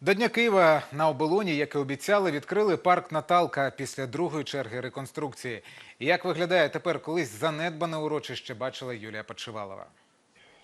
До Дня Києва на оболоні, як і обіцяли, відкрили парк Наталка після другої черги реконструкції. Як виглядає тепер колись занедбане урочище, бачила Юлія Подшивалова.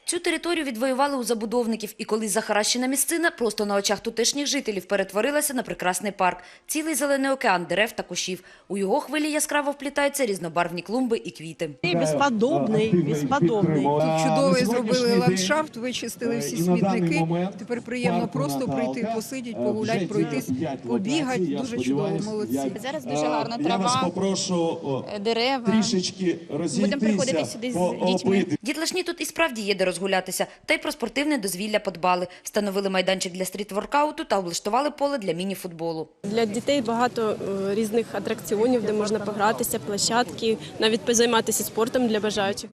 Цю територію відвоювали у забудовників, і колись захаращена місцина просто на очах тутешніх жителів перетворилася на прекрасний парк. Цілий зелений океан дерев та кущів. У його хвилі яскраво вплітаються різнобарвні клумби і квіти. Безподобний, безподобний. Чудовий зробили ландшафт, вичистили всі смітники. Тепер приємно просто прийти, посидіти, погуляти, пройтись, побігати. Дуже чудово, молодці. Зараз дуже гарна Е, Я вас трава, попрошу е, дерева. трішечки розійтися. приходити сюди з дітьми. Дітлашні тут і справді є де розгулятися. Та й про спортивне дозвілля подбали. Встановили майданчик для стріт-воркауту та облаштували поле для міні-футболу. Для дітей багато е, різних атракціонів, де можна погратися, площадки, навіть позайматися спортом для бажаючих.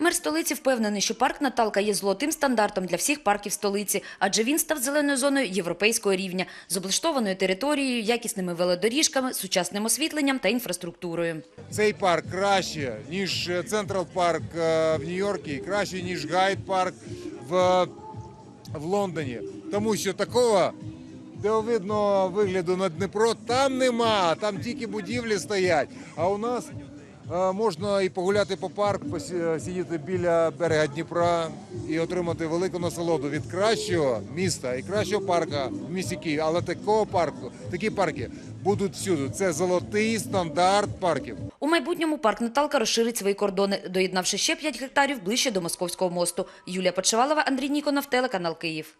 Мер столиці впевнений, що парк Наталка є золотим стандартом для всіх парків столиці, адже він став зеленою зоною європейського рівня, з облаштованою територією, якісними велодоріжками, сучасним освітленням та інфраструктурою. Цей парк краще, ніж Централ Парк е, в Нью-Йорку, краще, ніж Гайд Парк в, в Лондоні. Тому що такого дивовидного вигляду на Дніпро там нема, там тільки будівлі стоять. А у нас е, можна і погуляти по парку, посидіти біля берега Дніпра і отримати велику насолоду від кращого міста і кращого парка в місті Києві. Але такого парку, такі парки будуть всюди. Це золотий стандарт парків. У майбутньому парк Наталка розширить свої кордони, доєднавши ще 5 гектарів ближче до Московського мосту. Юлія Почевалова, Андрій Ніконов, телеканал Київ.